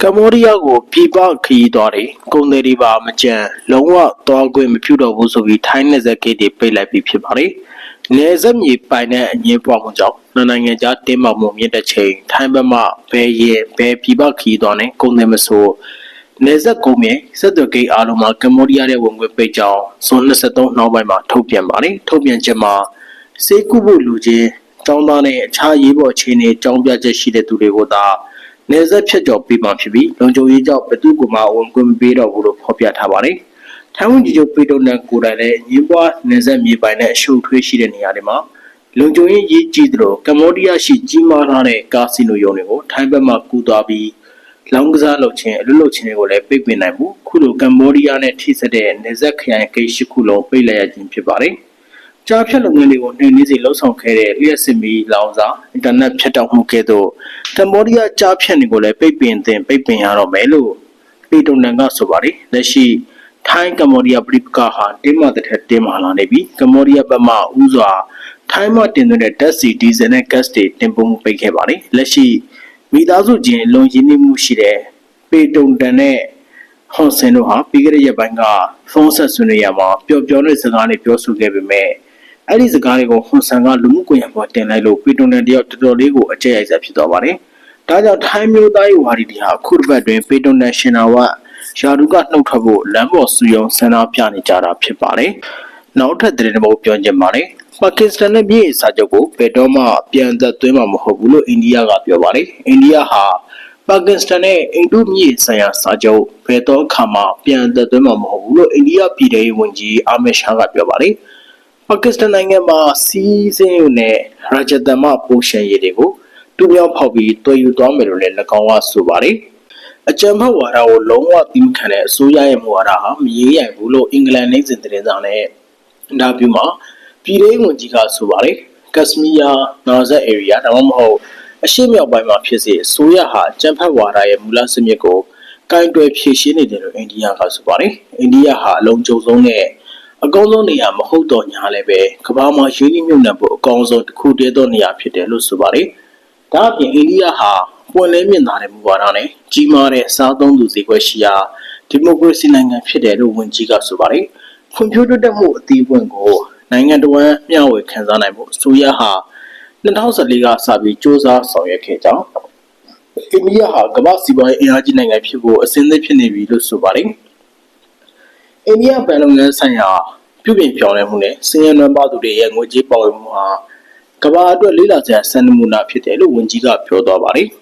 ကမ္ဘောဒီးယားကိုပြည်ပခရီးသွားတွေကုန်သည်တွေပါမကြံလုံးဝသွားခွင့်မပြုတော့ဘူးဆိုပြီးထိုင်းနယ်စပ်ဂိတ်တွေပိတ်လိုက်ပြီးဖြစ်ပါတယ်။နယ်စပ်မြေပိုင်တဲ့အငြင်းပွားမှုကြောင့်နှစ်နိုင်ငံကြားတင်းမာမှုမြင့်တဲ့ချိန်ထိုင်းဘက်မှဘယ်ရဲဘယ်ပြည်ပခရီးသွားနဲ့ကုန်သည်မဆိုနယ်စပ်ကုန်မြေဆက်သွယ်ဂိတ်အားလုံးမှာကမ္ဘောဒီးယားရဲ့ဝင်ခွင့်ပိတ်ကြောင်းဇွန်23နှောင်းပိုင်းမှာထုတ်ပြန်ပါတယ်။ထုတ်ပြန်ချက်မှာစေကုဖို့လူချင်းတောင်းသားနဲ့အခြားရေးပေါ်အခြေအနေအကြောင်းပြချက်ရှိတဲ့သူတွေကိုသာ နေဆက်ဖြတ်ကျော်ပြီးမှဖြစ်ပြီးလုံခြုံရေးကြောင့်ဘသူကမှဝင်ခွင့်မပေးတော့ဘူးလို့ဖော်ပြထားပါတယ်။ထိုင်းဝန်ကြီးချုပ်ပေတုံနန်ကိုယ်တိုင်လည်းရင်းပွားနေဆက်မြေပိုင်နဲ့အရှုပ်ထွေးရှိတဲ့နေရာတွေမှာလုံခြုံရေးရေးကြည့်သလိုကမ္ဘောဒီးယားရှိကြီးမားထားတဲ့ကာစီနိုရုံတွေကိုထိုင်းဘက်မှကူသွားပြီးလောင်းကစားလုပ်ခြင်းအလုပ်လုပ်ခြင်းတွေကိုလည်းပိတ်ပင်နိုင်မှုခုလိုကမ္ဘောဒီးယားနဲ့ထိစပ်တဲ့နေဆက်ခရိုင်ဂိတ်ရှိခုလုံးပိတ်လိုက်ရခြင်းဖြစ်ပါတယ်။ ကြားဖြတ်လုပ်ငန်းတွေကိုနှိမ်နင်းစီလှုပ်ဆောင်ခဲ့တဲ့လျှက်စစ်မီလောင်စာအင်တာနက်ဖြတ်တောက်မှုကဲ့သို့ကမ္ဘောဒီးယားကြားဖြတ်တွေကိုလည်းပိတ်ပင်သင်ပိတ်ပင်ရတော့မယ်လို့ပေတုံနန်ကဆိုပါတယ်လက်ရှိထိုင်းကမ္ဘောဒီးယားပြည်ပကဟာတင်းမာတဲ့ထက်တင်းမာလာနေပြီးကမ္ဘောဒီးယားဘက်မှဥစွာထိုင်းမှတင်သွင်းတဲ့ဓာတ်ဆီဒီဇယ်နဲ့ဂတ်စ်တွေတင်ပို့မှုပိတ်ခဲ့ပါတယ်လက်ရှိမိသားစုချင်းလုံရင်းနှီးမှုရှိတဲ့ပေတုံတန်နဲ့ဟွန်ဆင်တို့ဟာပြီးခဲ့တဲ့ရက်ပိုင်းကဖုန်းဆက်ဆွေးနွေးရမှာပျော်ပျော်တဲ့စကားတွေပြောဆိုခဲ့ပေမဲ့ အဲ့ဒီစကားတွေကိုဟွန်ဆန်ကလူမှုကွန်ရက်ပေါ်တင်လိုက်လို့ပီတွန်တန်တယောက်တော်တော်လေးကိုအကျက်ရိုက်စရာဖြစ်သွားပါတယ်။ဒါကြောင့်ထိုင်းမျိုးသားရေးဝါဒီတွေဟာအခုတစ်ပတ်တွင်ပီတွန်တန်ရှင်နာဝရာဒူကနှုတ်ထွက်ဖို့လမ်းပေါ်စူယုံဆန္ဒပြနေကြတာဖြစ်ပါတယ်။နောက်ထပ်သတင်းတစ်ပုဒ်ပြောချင်ပါတယ်။ပါကစ္စတန်နဲ့ပြည်စာချုပ်ကိုဘယ်တော့မှပြန်သက်သွင်းမှာမဟုတ်ဘူးလို့အိန္ဒိယကပြောပါတယ်။အိန္ဒိယဟာပါကစ္စတန်နဲ့အိန္ဒိုမြေဆိုင်ရာစာချုပ်ဘယ်တော့အခါမှပြန်သက်သွင်းမှာမဟုတ်ဘူးလို့အိန္ဒိယပြည်ထောင်ရေးဝန်ကြီးအာမစ်ရှာကပြောပါတယ်။ ပါကစ္စတန်နိုင်ငံမှာစီးစင်းနဲ့ရာဂျတမပိုရှန်ရည်တွေကိုတူမြောက်ဖောက်ပြီးတွေ့ယူသွားမယ်လို့လည်း၎င်းကဆိုပါတယ်။အကြံဖတ်ဝါဒကိုလုံးဝသီးမခံတဲ့အစိုးရရဲ့မူဝါဒဟာမရေးရိုင်ဘူးလို့အင်္ဂလန်နိုင်စဉ်သတင်းစာနဲ့အင်တာဗျူးမှာပြည်ထောင်ရေးဝန်ကြီးကဆိုပါတယ်။ကက်စမီးယားနော်ဇက်အေရီးယားဒါမှမဟုတ်အရှေ့မြောက်ပိုင်းမှာဖြစ်စေအစိုးရဟာကျန်းဖတ်ဝါဒရဲ့မူလစနစ်ကိုကင်တွယ်ဖြည့်ရှင်းနေတယ်လို့အိန္ဒိယကဆိုပါတယ်။အိန္ဒိယဟာအလုံးကျုံဆုံးနဲ့ အကောင်းဆုံးနေရာမဟုတ်တော့ညာလည်းပဲကမ္ဘာမှာရင်းနှီးမြှုပ်နှံဖို့အကောင်းဆုံးတစ်ခုတည်းသောနေရာဖြစ်တယ်လို့ဆိုပါတယ်။ဒါအပြင်အိန္ဒိယဟာပွင့်လင်းမြင့်သာတဲ့မူဝါဒနဲ့ကြီးမားတဲ့စားသုံးသူဈေးကွက်ရှိရာဒီမိုကရေစီနိုင်ငံဖြစ်တယ်လို့ဝန်ကြီးကဆိုပါတယ်။ဖွံ့ဖြိုးတိုးတက်မှုအသီးပွင့်ကိုနိုင်ငံတော်ဝန်မျှဝေခံစားနိုင်ဖို့အစိုးရဟာ2014ကစပြီးစ조사ဆောင်ရွက်ခဲ့ကြောင်းအိန္ဒိယဟာကမ္ဘာစီးပွားရေးအင်အားကြီးနိုင်ငံဖြစ်ဖို့အစဉ်သင့်ဖြစ်နေပြီလို့ဆိုပါတယ်။ အိန္ဒိယဗန်လုပ်ငန်းဆိုင်ရာပြုပြင်ပြောင်းလဲမှုနဲ့စည်ရန်နွမ်းပါသူတွေရဲ့ငွေကြေးပေါဝင်မှုဟာကမ္ဘာအတွက်လေးလာစရာစံနမူနာဖြစ်တယ်လို့ဝန်ကြီးကပြောသွားပါတယ်။